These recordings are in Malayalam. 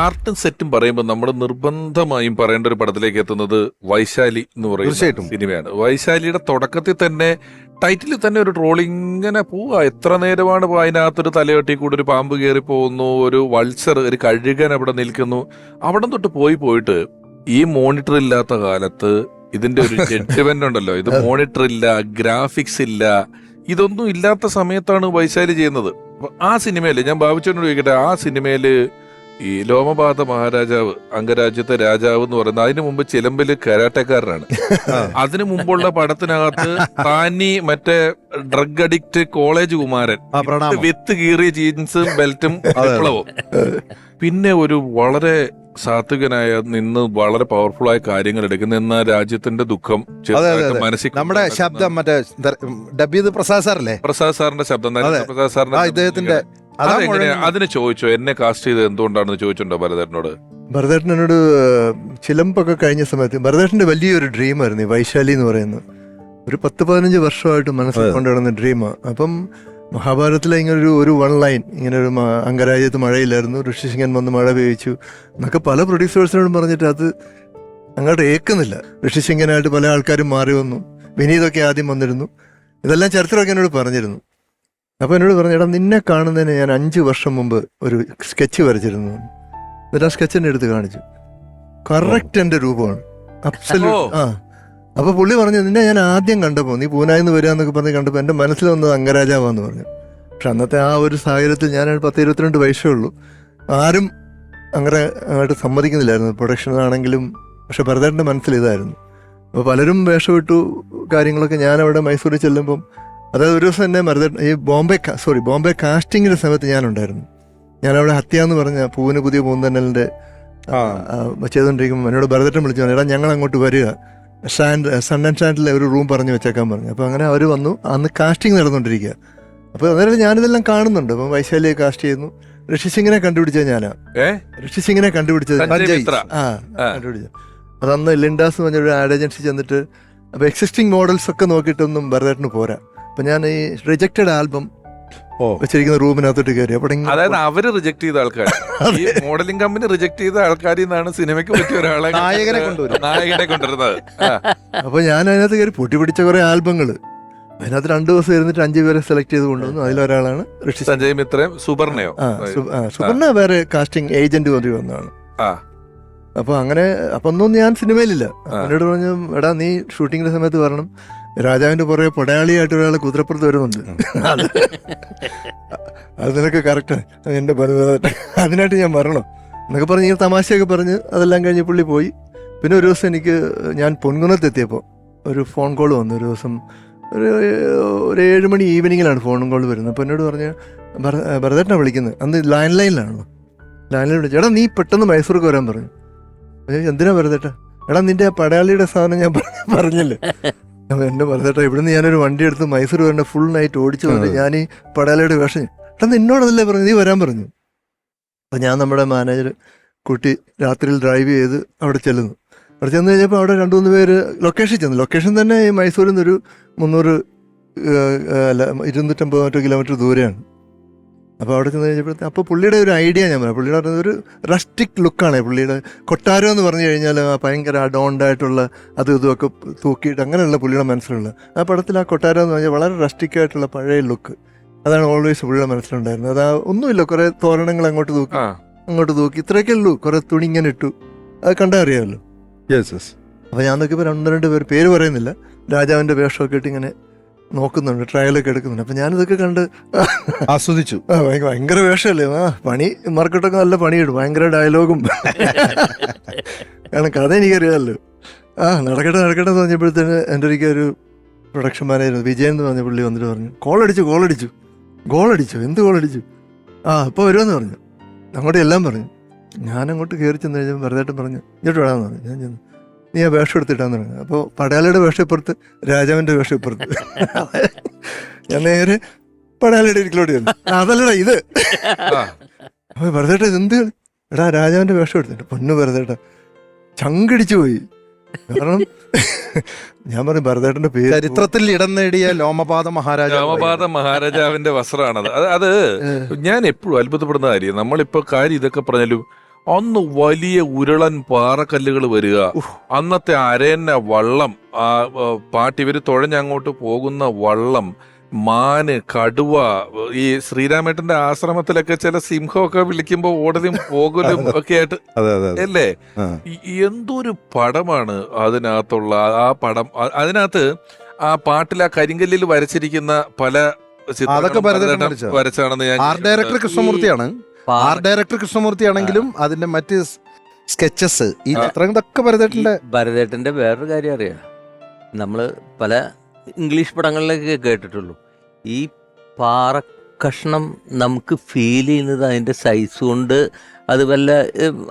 ആർട്ടും സെറ്റും പറയുമ്പോൾ നമ്മൾ നിർബന്ധമായും പറയേണ്ട ഒരു പടത്തിലേക്ക് എത്തുന്നത് വൈശാലി എന്ന് പറയുന്ന. സിനിമയാണ്. വൈശാലിയുടെ തുടക്കത്തിൽ തന്നെ ടൈറ്റിലിൽ തന്നെ ഒരു ട്രോളിങ് ഇങ്ങനെ പോവാ. എത്ര നേരമാണ് അതിനകത്തൊരു തലയോട്ടി കൂടി ഒരു പാമ്പ് കയറി പോകുന്നു ഒരു വൾച്ചർ ഒരു കഴുകൻ അവിടെ നിൽക്കുന്നു. അവിടെ തൊട്ട് പോയി പോയിട്ട് ഈ മോണിറ്റർ ഇല്ലാത്ത കാലത്ത് ഇതിന്റെ ഒരു ജഡ്ജ്മെന്റ് ഉണ്ടല്ലോ. ഇത് മോണിറ്റർ ഇല്ല ഗ്രാഫിക്സ് ഇല്ല ഇതൊന്നും ഇല്ലാത്ത സമയത്താണ് വൈശാലി ചെയ്യുന്നത്. ആ സിനിമയിൽ ഞാൻ ബാബുച്ചോനോട് ചോദിക്കട്ടെ ആ സിനിമയിൽ ഈ ലോമപാത മഹാരാജാവ് അംഗരാജ്യത്തെ രാജാവ് എന്ന് പറയുന്നത് അതിനു മുമ്പ് ചിലമ്പിൽ കരാട്ടക്കാരനാണ്. അതിനു മുമ്പുള്ള പടത്തിനകത്ത് താനി മറ്റേ drug addict college Kumaran with കീറിയ ജീൻസും ബെൽറ്റും വിപ്ലവും. പിന്നെ ഒരു വളരെ സാത്വികനായ നിന്ന് വളരെ പവർഫുൾ ആയ കാര്യങ്ങൾ എടുക്കുന്ന എന്ന രാജ്യത്തിന്റെ ദുഃഖം. മനസ്സിൽ നമ്മുടെ ശബ്ദം മറ്റേ ഡബ് ചെയ്ത് പ്രസാദ് സാറല്ലേ? പ്രസാദ് സാറിന്റെ ശബ്ദം പ്രസാദ് സാറിന്റെ ഇദ്ദേഹത്തിന്റെ അതെങ്ങനെയാ? അതിന് ചോദിച്ചോ എന്നെ കാസ്റ്റ് ചെയ്ത് എന്തുകൊണ്ടാണെന്ന് ചോദിച്ചിട്ടുണ്ടോ ഭരതേട്ടനോട്? ഭരതേട്ടൻ എന്നോട് ചിലമ്പൊക്കെ കഴിഞ്ഞ സമയത്ത് ഭരതേട്ടന്റെ വലിയൊരു ഡ്രീമായിരുന്നു ഈ വൈശാലി എന്ന് പറയുന്നത്. ഒരു പത്ത് പതിനഞ്ച് വർഷമായിട്ട് മനസ്സിൽ. കൊണ്ടുവരുന്ന ഡ്രീമാണ് അപ്പം മഹാഭാരതത്തിലെ ഇങ്ങനെ ഒരു ഒരു വൺ ലൈൻ ഇങ്ങനെ ഒരു അംഗരാജ്യത്ത് മഴയില്ലായിരുന്നു ഋഷിസിംഗൻ വന്ന് മഴ പെയ്ച്ചു എന്നൊക്കെ പല പ്രൊഡ്യൂസേഴ്സിനോടും പറഞ്ഞിട്ട് അത് അങ്ങോട്ട് ഏക്കുന്നില്ല. ഋഷിസിംഗനായിട്ട് പല ആൾക്കാരും മാറി വന്നു. വിനീതൊക്കെ ആദ്യം വന്നിരുന്നു. ഇതെല്ലാം ചരിത്രമൊക്കെ എന്നോട് പറഞ്ഞിരുന്നു. അപ്പോൾ എന്നോട് പറഞ്ഞു എടാ നിന്നെ കാണുന്നതിന് ഞാൻ അഞ്ച് വർഷം മുമ്പ് ഒരു സ്കെച്ച് വരച്ചിരുന്നു. എന്നിട്ട് ആ സ്കെച്ച് എന്നെ എടുത്ത് കാണിച്ചു കറക്റ്റ് എന്റെ രൂപമാണ്. അബ്സല്യൂട്ട് ആ. അപ്പൊ പുള്ളി പറഞ്ഞു നിന്നെ ഞാൻ ആദ്യം കണ്ടപ്പോ നീ പൂനായിന്ന് വരിക എന്നൊക്കെ പറഞ്ഞ് കണ്ടപ്പോ എന്റെ മനസ്സിൽ വന്നത് അംഗരാജാവാന്ന് പറഞ്ഞു. പക്ഷെ അന്നത്തെ ആ ഒരു സാഹചര്യത്തിൽ ഞാൻ പത്ത് ഇരുപത്തിരണ്ട് വയസ്സേ ഉള്ളൂ. ആരും അങ്ങനെ അങ്ങോട്ട് സമ്മതിക്കുന്നില്ലായിരുന്നു. പ്രൊഡക്ഷൻ ആണെങ്കിലും പക്ഷെ ഭരതേട്ടന്റെ മനസ്സിൽ ഇതായിരുന്നു. അപ്പോൾ പലരും വേഷമിട്ടു കാര്യങ്ങളൊക്കെ ഞാൻ അവിടെ മൈസൂരിൽ ചെല്ലുമ്പം അതായത് ഒരു ദിവസം എന്നെ മരുതൻ ഈ ബോംബെ സോറി ബോംബെ കാസ്റ്റിങ്ങിന്റെ സമയത്ത് ഞാനുണ്ടായിരുന്നു. ഞാൻ അവിടെ ഹത്യ എന്ന് പറഞ്ഞ പൂവിന് പുതിയ പൂന്തന്നലിന്റെ ചെയ്തുകൊണ്ടിരിക്കുമ്പോൾ എന്നോട് ഭരതട്ടം വിളിച്ചു പറഞ്ഞു, എടാ ഞങ്ങൾ അങ്ങോട്ട് വരിക. സ്റ്റാൻഡ് സൺ ആൻഡ് സ്റ്റാൻഡിലെ ഒരു റൂം പറഞ്ഞു വെച്ചേക്കാൻ പറഞ്ഞു. അപ്പോൾ അങ്ങനെ അവർ വന്നു. അന്ന് കാസ്റ്റിംഗ് നടന്നുകൊണ്ടിരിക്കുക. അപ്പോൾ അന്നേരം ഞാനിതെല്ലാം കാണുന്നുണ്ട്. അപ്പം വൈശാലിയെ കാസ്റ്റ് ചെയ്യുന്നു. ഋഷി സിംഗിനെ കണ്ടുപിടിച്ചത് ഞാനാ. ഋഷി സിംഗിനെ കണ്ടുപിടിച്ചത്. ആ. കണ്ടുപിടിച്ചത്. അതന്ന് ലിൻഡാസ് പറഞ്ഞൊരു ആഡ് ഏജൻസി ചെന്നിട്ട് അപ്പോൾ എക്സിസ്റ്റിംഗ് മോഡൽസ് ഒക്കെ നോക്കിയിട്ടൊന്നും ഭരതേട്ടന് പോരാ. അപ്പം ഞാൻ ഈ റിജക്റ്റഡ് ആൽബം ഓ. വെച്ചിരിക്കുന്ന റൂമിനകത്തോട്ട് കയറി. അപ്പോൾ അതായത് അവർ റിജക്ട് ചെയ്ത ആൾക്കാർ ഈ മോഡലിംഗ് കമ്പനി റിജക്ട് ചെയ്ത ആൾക്കാരിൽ നിന്നാണ് സിനിമയ്ക്ക് പറ്റിയ ഒരാളെ നായകനെ കൊണ്ടുവരും. നായകനെ കൊണ്ടുവരുന്നത്. അപ്പൊ ഞാൻ അതിനകത്ത് കയറി പൊട്ടി പിടിച്ച കുറേ ആൽബങ്ങൾ അതിനകത്ത് രണ്ടു ദിവസം ഇരുന്നിട്ട് അഞ്ചു പേരെ സെലക്ട് ചെയ്ത് കൊണ്ടുവന്നു. അതിലൊരാളാണ് ഋഷി. സഞ്ജയ് മിത്രയും സുബർണയോ ആ സു- ആ, സുവർണ വേറെ കാസ്റ്റിംഗ് ഏജന്റ് കൊണ്ട് വന്നതാണ്. അപ്പൊ അങ്ങനെ അപ്പൊ ഒന്നും ഞാൻ സിനിമയിലില്ല. എന്നോട് പറഞ്ഞു എടാ നീ ഷൂട്ടിങ്ങിന്റെ സമയത്ത് വരണം. രാജാവിന്റെ പുറകെ പടയാളിയായിട്ട് ഒരാൾ കുതിരപ്പുറത്ത് വരുന്നുണ്ട്. അത് നിനക്ക് കറക്റ്റ് എന്റെ ബന്ധുവായിട്ട് അതിനായിട്ട് ഞാൻ വരണം. എന്നൊക്കെ പറഞ്ഞ് ഇങ്ങനെ തമാശയൊക്കെ പറഞ്ഞ് അതെല്ലാം കഴിഞ്ഞ് പുള്ളി പോയി. പിന്നെ ഒരു ദിവസം എനിക്ക് ഞാൻ പൊൻകുന്നത്തെത്തിയപ്പോൾ ഒരു ഫോൺ കോൾ വന്നു. ഒരു ദിവസം ഒരു ഒരു ഏഴ് മണി ഈവനിങ്ങിലാണ് ഫോൺ കോൾ വരുന്നത്. അപ്പോൾ എന്നോട് പറഞ്ഞ് ഭരതേട്ടനെ വിളിക്കുന്നത് അന്ന് ലാൻഡ് ലൈനിലാണല്ലോ ലാൻഡ് ലൈൻ വിളിച്ചു എടാ നീ പെട്ടെന്ന് മൈസൂർക്ക് വരാൻ പറഞ്ഞു. എന്തിനാ ഭരതേട്ട? എടാ നിന്റെ പടയാളിയുടെ സാധനം ഞാൻ പറഞ്ഞല്ലേ? എന്നെ പറഞ്ഞേട്ടാ ഇവിടുന്ന് ഞാനൊരു വണ്ടി എടുത്ത് മൈസൂർ വരേണ്ട ഫുൾ നൈറ്റ് ഓടിച്ചു വന്നിട്ട് ഞാൻ ഈ പടയാളിയുടെ വേഷം. എടാ നിന്നോടല്ലേ പറഞ്ഞു നീ വരാൻ പറഞ്ഞു. അപ്പം ഞാൻ നമ്മുടെ മാനേജർ കുട്ടി രാത്രിയിൽ ഡ്രൈവ് ചെയ്ത് അവിടെ ചെല്ലുന്നു. അവിടെ ചെന്ന് കഴിഞ്ഞപ്പോൾ അവിടെ രണ്ട് മൂന്ന് പേര് ലൊക്കേഷൻ ചെന്നു. ലൊക്കേഷൻ തന്നെ ഈ മൈസൂരിൽ നിന്നൊരു മുന്നൂറ് അല്ല ഇരുന്നൂറ്റമ്പത് മറ്റോ കിലോമീറ്റർ ദൂരെയാണ്. അപ്പോൾ അവിടെ ചെന്ന് കഴിഞ്ഞപ്പോഴത്തെ അപ്പോൾ പുള്ളിയുടെ ഒരു ഐഡിയ ഞാൻ പറയാം പുള്ളിയുടെ പറഞ്ഞത് ഒരു റസ്റ്റിക് ലുക്കാണ് പുള്ളിയുടെ കൊട്ടാരം എന്ന് പറഞ്ഞു കഴിഞ്ഞാൽ ആ ഭയങ്കര അഡോണ്ടായിട്ടുള്ള അതും ഇതുമൊക്കെ തൂക്കിയിട്ട് അങ്ങനെയുള്ള പുള്ളിയുടെ മനസ്സിലുള്ള ആ പടത്തിൽ ആ കൊട്ടാരം എന്ന് പറഞ്ഞാൽ വളരെ റസ്റ്റിക്കായിട്ടുള്ള പഴയ ലുക്ക് അതാണ് ഓൾവേസ് പുള്ളിയുടെ മനസ്സിലുണ്ടായിരുന്നത്. അത് ഒന്നുമില്ല. കുറേ തോരണങ്ങൾ അങ്ങോട്ട് തൂക്കി അങ്ങോട്ട് തൂക്കി. ഇത്രയൊക്കെ ഉള്ളൂ. കുറേ തുണി ഇങ്ങനെ ഇട്ടു. അത് കണ്ടാൽ അറിയാമല്ലോ. യെസ് യെസ് അപ്പോൾ ഞാൻ നോക്കിയപ്പോൾ രണ്ട് രണ്ട് പേര് പേര് പറയുന്നില്ല. രാജാവിന്റെ വേഷമൊക്കെ ഇട്ട് ഇങ്ങനെ നോക്കുന്നുണ്ട് ട്രയലൊക്കെ എടുക്കുന്നുണ്ട്. അപ്പം ഞാനിതൊക്കെ കണ്ട് ആസ്വദിച്ചു. ഭയങ്കര വേഷമല്ലേ? ആ പണി മാർക്കറ്റൊക്കെ നല്ല പണിയിടും. ഭയങ്കര ഡയലോഗും കാരണം കഥ എനിക്കറിയാമല്ലോ. ആ നടക്കട്ടെ നടക്കട്ടെ എന്ന് പറഞ്ഞപ്പോഴത്തേന് എന്റെ ഒരിക്കൽ ഒരു പ്രൊഡക്ഷൻ മാനേജർ വിജയൻ എന്ന് പറഞ്ഞ പുള്ളി വന്നിട്ട് പറഞ്ഞു കോളടിച്ചു കോളടിച്ചു ഗോളടിച്ചു എന്ത് ഗോളടിച്ചു ആ ഇപ്പോൾ വരുമെന്ന് പറഞ്ഞു. അങ്ങോട്ട് എല്ലാം പറഞ്ഞു. ഞാനങ്ങോട്ട് കയറി ചെന്ന് കഴിഞ്ഞപ്പോൾ വെറുതെ പറഞ്ഞു ഇങ്ങോട്ട് വിടാമെന്ന് പറഞ്ഞു. ഞാൻ ചെന്നു. നീ ആ വേഷം എടുത്തിട്ടാന്ന് തുടങ്ങി അപ്പോൾ പടയാളിയുടെ വേഷം ഇപ്പുറത്ത് രാജാവിന്റെ വേഷം ഇപ്പുറത്ത്. ഞാൻ നേരെ പടയാളിയുടെ ഇരിക്കലോട്ട് ചെന്നു. അതല്ലട ഇത്. അപ്പോൾ അപ്പൊ വെറുതെ എന്ത്? എടാ രാജാവിന്റെ വേഷം എടുത്തിട്ട് പൊന്നു വെറുതെ ചങ്കടിച്ചു പോയി. കാരണം ഞാൻ പറഞ്ഞു ഭരതേട്ടന്റെ പേര് ചരിത്രത്തിൽ ഇടം നേടിയ ലോമപാത മഹാരാജ ലോമപാത മഹാരാജാവിന്റെ വസ്ത്രമാണത് അത് അത് ഞാൻ എപ്പോഴും അത്ഭുതപ്പെടുന്ന കാര്യം നമ്മളിപ്പോ കാര്യം ഇതൊക്കെ പറഞ്ഞാലും അന്ന് വലിയ ഉരുളൻ പാറക്കല്ലുകൾ വരിക. അന്നത്തെ അരേന്റെ വള്ളം ആ പാട്ടി ഇവർ തുഴഞ്ഞങ്ങോട്ട് പോകുന്ന വള്ളം മാന് കടുവ ഈ ശ്രീരാമേട്ടന്റെ ആശ്രമത്തിലൊക്കെ ചില സിംഹമൊക്കെ വിളിക്കുമ്പോ ഓടലും പോകലും ഒക്കെ ആയിട്ട് അല്ലേ? എന്തൊരു പടമാണ് അതിനകത്തുള്ള ആ പടം. അതിനകത്ത് ആ പാട്ടിൽ ആ കരിങ്കല്ലിൽ വരച്ചിരിക്കുന്ന പല അതൊക്കെ വരച്ചാണെന്ന് ഞാൻ ആർട്ട് ഡയറക്ടർ കൃഷ്ണമൂർത്തിയാണ്. ആർട്ട് ഡയറക്ടർ കൃഷ്ണമൂർത്തി ആണെങ്കിലും അതിന്റെ മറ്റ് സ്കെച്ചസ് ഈ. ചിത്രങ്ങളൊക്കെ ഭരതേട്ടന്റെ ഭരതേട്ടന്റെ വേറൊരു കാര്യം അറിയാം. നമ്മൾ പല ഇംഗ്ലീഷ് പടങ്ങളിലൊക്കെ കേട്ടിട്ടുള്ളൂ. ഈ പാറ കഷ്ണം നമുക്ക് ഫീൽ ചെയ്യുന്നത് അതിന്റെ സൈസ് കൊണ്ട് അത് വല്ല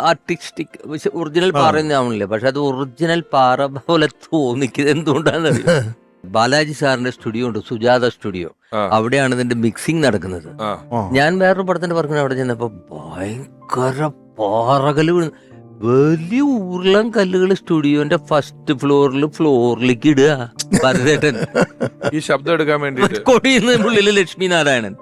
ആർട്ടിസ്റ്റിക് ഒറിജിനൽ ആ. പാറ ആവണില്ല. പക്ഷെ അത് ഒറിജിനൽ പാറ പോലെ തോന്നിക്കുന്നത് എന്തുകൊണ്ടാണെന്ന് അറിയാം ബാലാജി സാറിന്റെ സ്റ്റുഡിയോ ഉണ്ട് സുജാത സ്റ്റുഡിയോ. അവിടെയാണ് ഇതിന്റെ മിക്സിംഗ് നടക്കുന്നത്. ഞാൻ വേറൊരു പടത്തിന്റെ വർക്കിന് അവിടെ ചെന്നപ്പോ ഭയങ്കര പാറകൽ വീണ്. വലിയ ഉരുളൻ കല്ലുകൾ സ്റ്റുഡിയോന്റെ ഫസ്റ്റ് ഫ്ലോറിൽ ഫ്ലോറിലേക്ക് ഇടുക ഭരതേട്ടൻ. ഈ ശബ്ദം എടുക്കാൻ വേണ്ടി കൊടിയുന്ന ഉള്ളിൽ ലക്ഷ്മി നാരായണൻ.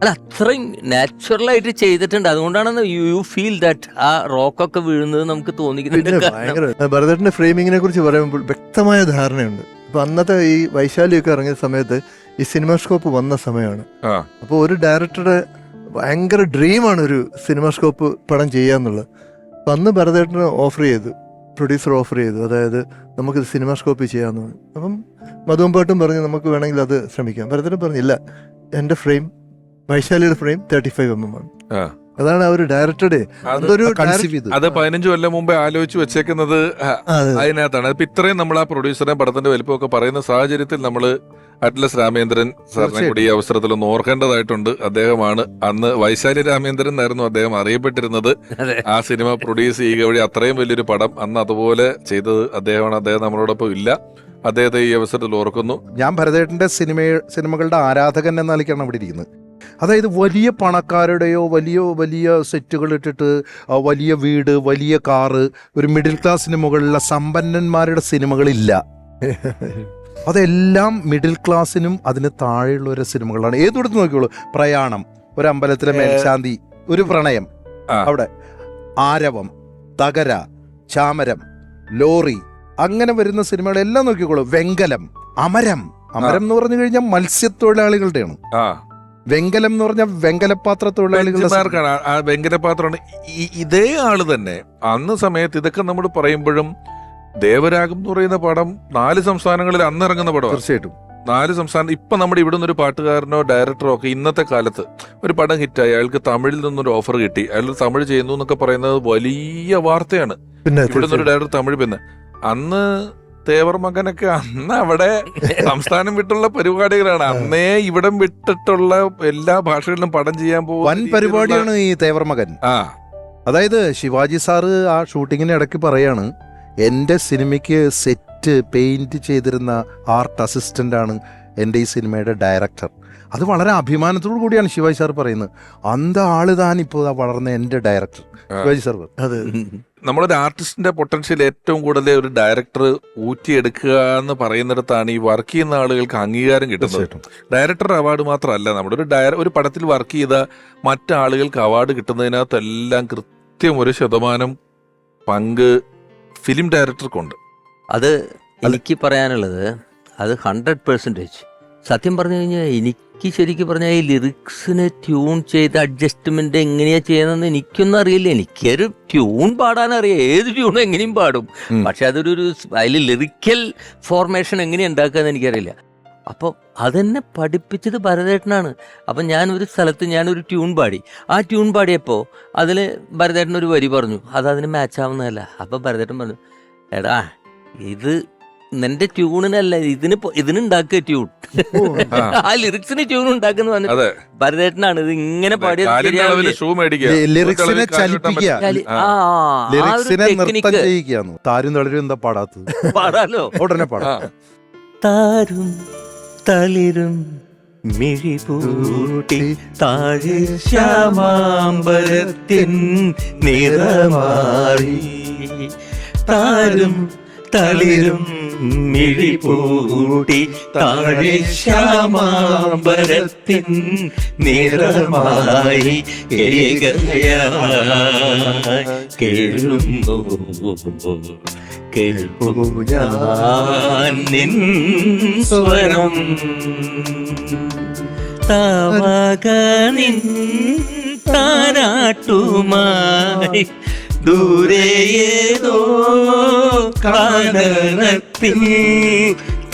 അല്ല അത്രയും നാച്ചുറൽ ആയിട്ട് ചെയ്തിട്ടുണ്ട്. അതുകൊണ്ടാണ് യു ഫീൽ ദാറ്റ് ആ റോക്കൊക്കെ വീഴുന്നത് നമുക്ക് തോന്നിക്കുന്നുണ്ട് ഭരതേട്ടന്റെ ഫ്രെയിമിങ്ങിനെ കുറിച്ച് പറയുമ്പോൾ വ്യക്തമായ ധാരണയുണ്ട്. അപ്പൊ അന്നത്തെ ഈ വൈശാലിയൊക്കെ ഇറങ്ങിയ സമയത്ത് ഈ സിനിമാസ്കോപ്പ് വന്ന സമയമാണ്. അപ്പൊ അപ്പോൾ ഒരു ഡയറക്ടറുടെ ഭയങ്കര ഡ്രീമാണ് ഒരു സിനിമാസ്കോപ്പ് പടം ചെയ്യാന്നുള്ളത്. അപ്പം അന്ന് ഭരതേട്ടന് ഓഫർ ചെയ്തു പ്രൊഡ്യൂസർ ഓഫർ ചെയ്തു അതായത് നമുക്കിത് സിനിമാസ്കോപ്പ് ചെയ്യാമെന്ന് പറഞ്ഞു. അപ്പം മധുവമ്പാട്ടും പറഞ്ഞു നമുക്ക് വേണമെങ്കിൽ അത് ശ്രമിക്കാം. ഭരതേട്ടൻ പറഞ്ഞില്ല എന്റെ frame വൈശാലിയുടെ frame thirty five M M ആണ്. ആ. അതാണ് ആ ഒരു ഡയറക്ടറുടെ അത് അതൊരു പതിനഞ്ച് കൊല്ലം മുമ്പേ ആലോചിച്ച് വെച്ചേക്കുന്നത്. അതിനകത്താണ്. ഇപ്പൊ ഇത്രയും നമ്മൾ ആ പ്രൊഡ്യൂസറെ പടത്തിന്റെ വലിപ്പമൊക്കെ പറയുന്ന സാഹചര്യത്തിൽ നമ്മൾ അറ്റ്ലസ് രാമേന്ദ്രൻ സാറിനെ കൂടി ഈ അവസരത്തിൽ ഒന്ന് ഓർക്കേണ്ടതായിട്ടുണ്ട്. അദ്ദേഹമാണ് അന്ന് വൈശാലി രാമേന്ദ്രൻ എന്നായിരുന്നു അദ്ദേഹം അറിയപ്പെട്ടിരുന്നത്. ആ സിനിമ പ്രൊഡ്യൂസ് ചെയ്യുക വഴി അത്രയും വലിയൊരു പടം അന്ന് അതുപോലെ ചെയ്തത് അദ്ദേഹമാണ്. അദ്ദേഹം നമ്മളോടൊപ്പം ഇല്ല. അദ്ദേഹത്തെ ഈ അവസരത്തിൽ ഓർക്കുന്നു. ഞാൻ ഭരതേട്ടന്റെ സിനിമ സിനിമകളുടെ ആരാധകൻ എന്ന നിലയ്ക്കാണ് അവിടെ ഇരിക്കുന്നത്. അതായത് വലിയ പണക്കാരുടെയോ വലിയ വലിയ സെറ്റുകൾ ഇട്ടിട്ട് വലിയ വീട് വലിയ കാറ് ഒരു മിഡിൽ ക്ലാസ്സിന് മുകളിലുള്ള സമ്പന്നന്മാരുടെ സിനിമകളില്ല. അതെല്ലാം മിഡിൽ ക്ലാസ്സിനും അതിന് താഴെയുള്ള ഒരു സിനിമകളാണ്. ഏതൊടുത്ത് നോക്കിയോളൂ പ്രയാണം ഒരു അമ്പലത്തിലെ മേൽശാന്തി ഒരു പ്രണയം അവിടെ. ആരവം തകര ചാമരം ലോറി അങ്ങനെ വരുന്ന സിനിമകളെല്ലാം നോക്കിക്കോളൂ. വെങ്കലം അമരം. അമരം എന്ന് പറഞ്ഞു കഴിഞ്ഞാൽ മത്സ്യത്തൊഴിലാളികളുടെയാണ്. വെങ്കലം എന്ന് പറഞ്ഞാൽ വെങ്കലപാത്ര തൊഴിലാളികളുടെ ആ വെങ്കലപാത്രമാണ്. ഇതേ ആൾ തന്നെ അന്ന് സമയത്ത് ഇതൊക്കെ നമ്മൾ പറയുമ്പോഴും ദേവരാഗം എന്ന് പറയുന്ന പടം നാല് സംസ്ഥാനങ്ങളിൽ അന്ന് ഇറങ്ങുന്ന പടം തീർച്ചയായിട്ടും. നാല് സംസ്ഥാനം ഇപ്പൊ നമ്മുടെ ഇവിടുന്ന് ഒരു പാട്ടുകാരനോ ഡയറക്ടറോ ഒക്കെ ഇന്നത്തെ കാലത്ത് ഒരു പടം ഹിറ്റായി. അയാൾക്ക് തമിഴിൽ നിന്നൊരു ഓഫർ കിട്ടി. അയാൾ തമിഴ് ചെയ്യുന്നു എന്നൊക്കെ പറയുന്നത് വലിയ വാർത്തയാണ്. ഇവിടുന്ന് ഒരു ഡയറക്ടർ തമിഴ് പിന്നെ. അന്ന് തേവർ മകനൊക്കെ അന്ന് അവിടെ സംസ്ഥാനം വിട്ടുള്ള പരിപാടികളാണ്. അന്നേ ഇവിടം വിട്ടിട്ടുള്ള എല്ലാ ഭാഷകളിലും പടം ചെയ്യാൻ വൻ പോകുന്ന പരിപാടിയാണ് ഈ തേവർ മകൻ. ആ. അതായത് ശിവാജി സാറ് ആ ഷൂട്ടിങ്ങിന് ഇടയ്ക്ക് പറയാണ് എന്റെ സിനിമയ്ക്ക് സെറ്റ് പെയിന്റ് ചെയ്തിരുന്ന ആർട്ട് അസിസ്റ്റന്റ് ആണ് എന്റെ ഈ സിനിമയുടെ ഡയറക്ടർ. അത് വളരെ അഭിമാനത്തോടു കൂടിയാണ് ശിവാജി സാർ പറയുന്നത്. അന്ത ആൾ താൻ ഇപ്പോൾ വളർന്ന എന്റെ ഡയറക്ടർ ശിവാജി സാർ അത്. നമ്മളൊരു ആർട്ടിസ്റ്റിന്റെ പൊട്ടൻഷ്യൽ ഏറ്റവും കൂടുതൽ ഒരു ഡയറക്ടർ ഊറ്റിയെടുക്കുക എന്ന് പറയുന്നിടത്താണ് ഈ വർക്ക് ചെയ്യുന്ന ആളുകൾക്ക് അംഗീകാരം കിട്ടുന്നത്. ഡയറക്ടർ അവാർഡ് മാത്രമല്ല നമ്മുടെ ഒരു ഡയറ ഒരു പടത്തിൽ വർക്ക് ചെയ്ത മറ്റാളുകൾക്ക് അവാർഡ് കിട്ടുന്നതിനകത്തെല്ലാം കൃത്യം ഒരു ശതമാനം പങ്ക് ഫിലിം ഡയറക്ടർക്കുണ്ട് അത് എനിക്ക് പറയാനുള്ളത് അത് ഹൺഡ്രഡ് പെർസെന്റേജ് സത്യം പറഞ്ഞു കഴിഞ്ഞാൽ എനിക്ക് ശരിക്കും പറഞ്ഞാൽ ഈ ലിറിക്സിനെ ട്യൂൺ ചെയ്ത് അഡ്ജസ്റ്റ്മെന്റ് എങ്ങനെയാ ചെയ്യുന്നതെന്ന് എനിക്കൊന്നും അറിയില്ല. എനിക്കൊരു ട്യൂൺ പാടാൻ അറിയാം. ഏത് ട്യൂണും എങ്ങനെയും പാടും. പക്ഷെ അതൊരു അതിൽ ലിറിക്കൽ ഫോർമേഷൻ എങ്ങനെ ഉണ്ടാക്കാന്ന് എനിക്കറിയില്ല. അപ്പോൾ അതെന്നെ പഠിപ്പിച്ചത് ഭരതേട്ടനാണ്. അപ്പം ഞാൻ ഒരു സ്ഥലത്ത് ഞാനൊരു ട്യൂൺ പാടി. ആ ട്യൂൺ പാടിയപ്പോൾ അതിൽ ഭരതേട്ടൻ ഒരു വരി പറഞ്ഞു. അത് അതിന് മാച്ച് ആവുന്നതല്ല. അപ്പം ഭരതേട്ടൻ പറഞ്ഞു എടാ ഇത് നിന്റെ ട്യൂണിനല്ല ഇതിന് ഇതിനുണ്ടാക്കുക ട്യൂൺ ആ. ലിറിക്സിന് ട്യൂൺ ഉണ്ടാക്കുന്ന പറഞ്ഞത് അതെ. ഭരതേട്ടനാണ് ഇത് ഇങ്ങനെ ലിറിക്സിനെ ലിറിക്സിനെ നൃത്തം താരും തളരും എന്താ പാടാത്തത്? പാടാലോ? ഉടനെ. പാടാം. താരും തളിരും മിഴിപൂട്ടി താഴെ ശ്യാമാമ്പരത്തിൻ നിറമാറി. താരും തളിരും മിഴിപൂട്ടി താഴെ ശ്യാമാമ്പരത്തിൻ നിറമായി ഏകയായി കേഴുന്നു നിൻ സ്വരം. താവക നിൻ താരാട്ടുമായി ദൂരെ ഏതോ കാനനത്തിൽ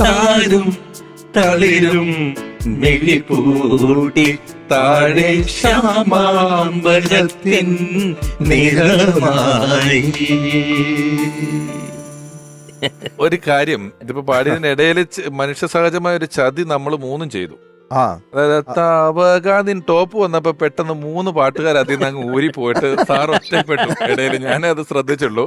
താരും തളിരും മെളിപൂട്ടി താഴെ ശ്യാമാമ്പരത്തിൻ നിറമായി ഒരു കാര്യം ഇതിപ്പോ പാടിയതിനിടയിൽ മനുഷ്യ സഹജമായ ഒരു ചതി നമ്മൾ മൂന്നും ചെയ്തു. അതായത് ടോപ്പ് വന്നപ്പോ പെട്ടെന്ന് മൂന്ന് പാട്ടുകാർ അതിൽ നിന്ന് അങ്ങ് ഊരി പോയിട്ട് സാർ ഒറ്റപ്പെട്ടു. ഇടയിൽ ഞാനേ അത് ശ്രദ്ധിച്ചുള്ളൂ.